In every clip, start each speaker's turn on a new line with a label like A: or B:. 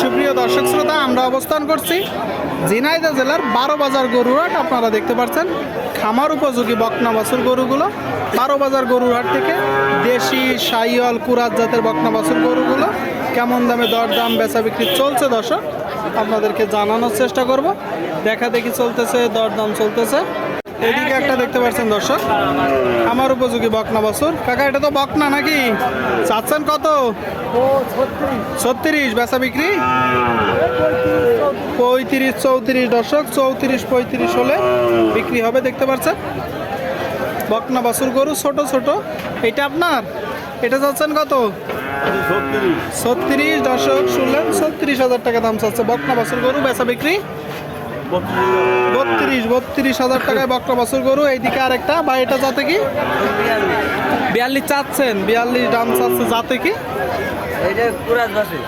A: সুপ্রিয় দর্শক শ্রোতা, আমরা অবস্থান করছি ঝিনাইদহ জেলার বারো বাজার গরুরহাট। আপনারা দেখতে পাচ্ছেন খামার উপযোগী বকনা বাছুর গরুগুলো। বারো বাজার গরুরহাট থেকে দেশি সাইয়াল কুরাত জাতের বকনা বাছুর গরুগুলো। কেমন দামে দর দাম বেচা বিক্রি চলছে দর্শক? আপনাদেরকে জানানোর চেষ্টা করব। দেখা দেখি চলতেছে দর দাম চলতেছে। এদিকে একটা দেখতে পাচ্ছেন দর্শক। আমার উপযোগী বকনা বাছুর। কাকা এটা তো বকনা নাকি? চাচ্ছেন কত? ছত্রিশ। বেচা বিক্রি? পঁয়ত্রিশ চৌত্রিশ দর্শক চৌত্রিশ পঁয়ত্রিশ হলে বিক্রি হবে দেখতে পাচ্ছেন। বকনা বাছুর গরু ছোট ছোট। এটা আপনার? এটা চাচ্ছেন কত? ছত্রিশ। দর্শক শুনলেন ছত্রিশ হাজার টাকা দাম চাচ্ছে বকনা বাছুর গরু বেচা বিক্রি। বত্রিশ বত্রিশ হাজার টাকায় বকনা বাছুর গরু। এইদিকে আরেকটা বা এটা যাতে কি? বিয়াল্লিশ চাচ্ছেন বিয়াল্লিশ দাম চাচ্ছে যাতে কি?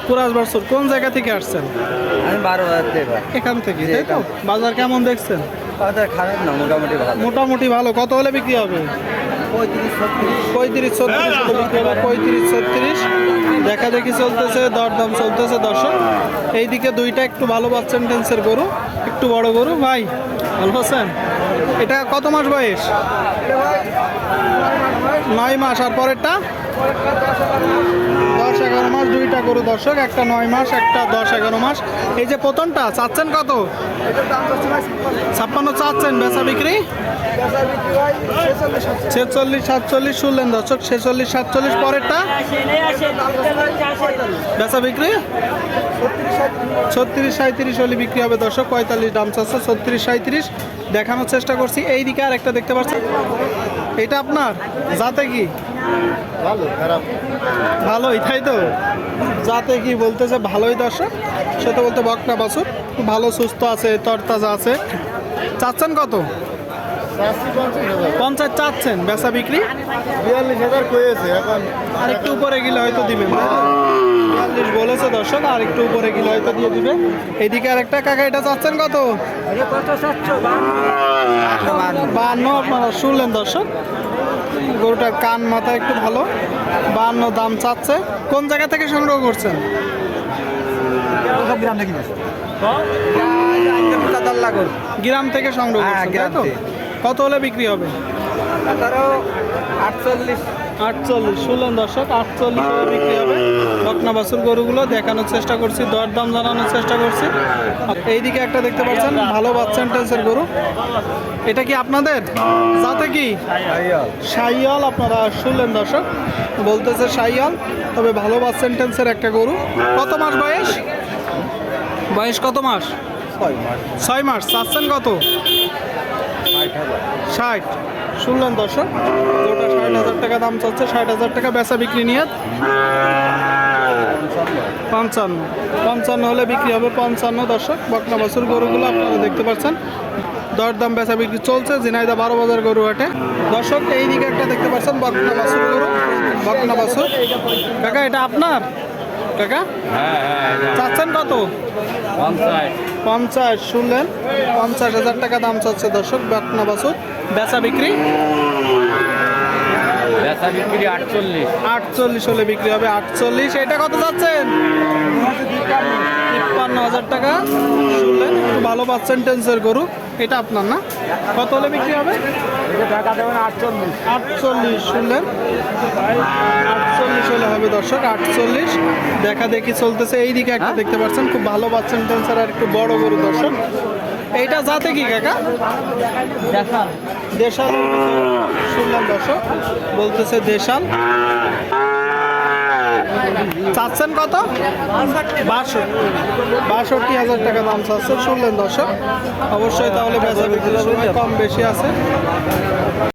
B: কুরাজ বাসে
A: কোন জায়গা থেকে আসছেন? এখান থেকে তাই তো? বাজার কেমন দেখছেন?
B: বাজার খারাপ না মোটামুটি ভালো।
A: মোটামুটি ভালো। কত হলে বিক্রি হবে?
B: পঁয়ত্রিশ, ছত্রিশ।
A: পঁয়ত্রিশ, ছত্রিশ দেখা দেখি চলতেছে, দরদাম চলতেছে, দর্শক। এইদিকে দুইটা একটু ভালো পাচ্ছেন টেন্সের গরু, একটু বড় গরু। ভাই, ভালো আছেন? এটা কত মাস বয়স? নয় মাস, আর পরেরটা? দশ এগারো মাস, দুইটা গরু দর্শক, একটা নয় মাস, একটা দশ এগারো মাস। এই যে প্রথমটা, চাচ্ছেন কত? ছাপ্পান্ন চাচ্ছেন, বেচা বিক্রি? ছেচল্লিশ সাতচল্লিশ শুনলেন দর্শক ছেচল্লিশ সাতচল্লিশ পরেরটা। বেচা বিক্রি? ছত্রিশ সাঁত্রিশ হলে বিক্রি হবে দর্শক পঁয়তাল্লিশ দাম চাচ্ছে ছত্রিশ সাঁত্রিশ দেখানোর চেষ্টা করছি এই দিকে আর একটা দেখতে পাচ্ছেন এটা আপনার? যাতে কি? ভালোই তাই তো? যাতে কি বলতেছে ভালোই দর্শক। সেটা বলতে বকনা খুব ভালো সুস্থ আছে তরতাজা আছে। চাচ্ছেন কত? পঞ্চাশ চাচ্ছেন বেচা বিক্রি?
C: বিয়াল্লিশ হাজার কয়েছে এখন
A: আর একটু উপরে গেলে হয়তো দিবেন। বিয়াল্লিশ বলেছে দর্শক আর একটু উপরে গেলে হয়তো দিয়ে দিবে। এইদিকে আর একটা কাকা এটা চাচ্ছেন কত? বান্ন আপনারা শুনলেন দর্শক। গরুটার কান মাথা একটু ভালো। বান্ন দাম চাচ্ছে। কোন জায়গা থেকে সংগ্রহ করছেন?
B: গ্রাম
A: থেকে। সংগ্রহ
B: হ্যাঁ,
A: করছেন তাই
B: গ্রাম
A: তো
B: থেকে।
A: কত হলে বিক্রি হবে?
B: আটচল্লিশ।
A: আটচল্লিশ। শুনলেন দর্শক আটচল্লিশ হলে বিক্রি হবে। বকনা গরুগুলো দেখানোর চেষ্টা করছি দরদাম জানানোর চেষ্টা করছি। এইদিকে একটা দেখতে পাচ্ছেন ভালো বাচ্চান টেন্সের গরু। এটা কি আপনাদের? যাতে কি? সাইয়াল। আপনারা শুনলেন দর্শক বলতেছে সাইয়াল তবে ভালো বাস সেন্টেন্সের একটা গরু। কত মাস বয়স? বয়স কত মাস। ছয় মাস। চাচ্ছেন কত? ষাট শুনলেন দর্শক ওটা ষাট হাজার টাকা দাম চাচ্ছে ষাট হাজার টাকা বেচা বিক্রি নিয়ে। পঞ্চান্ন। পঞ্চান্ন হলে বিক্রি হবে পঞ্চান্ন দর্শক বকনা বাছুর গরুগুলো আপনারা দেখতে পাচ্ছেন। দরদাম বেচা বিক্রি চলছে ঝিনাইদা বারো বাজার গরু হাটে। দর্শক এই দিকে একটা দেখতে পাচ্ছেন বকনা বাছুর গরু। বকনা বাছুর। কাকা এটা আপনার? কাকা? চাচ্ছেন কত? পঞ্চাশ শুনলেন? পঞ্চাশ হাজার টাকা দাম চাচ্ছে দর্শক বকনা বাছুর। বেচা বিক্রি?
B: বেচা বিক্রি আটচল্লিশ।
A: আটচল্লিশ হলে বিক্রি হবে। আটচল্লিশ এটা কত যাচ্ছেন তিপ্পান্ন হাজার টাকা। শুনলেন? ভালো পার্সেন্টেন্সের টেন্সের গরু। এটা আপনার না? কত হলে বিক্রি হবে?
B: টাকা দেবেন আটচল্লিশ
A: আটচল্লিশ শুনলেন? আটচল্লিশ হলে হবে দর্শক আটচল্লিশ। দেখা দেখি চলতেছে। এই দিকে একটা দেখতে পাচ্ছেন খুব ভালো পাচ্ছেন টেন্সার আর একটু বড় গরু দর্শক। এইটা যাতে কি কাকা? দেশাল। শুনলাম দর্শক বলতেছে দেশাল। চাচ্ছেন কত? বাষট্টি। হাজার টাকা দাম চাচ্ছেন শুনলেন দর্শক। অবশ্যই তাহলে বেচা সময় কম বেশি আছে।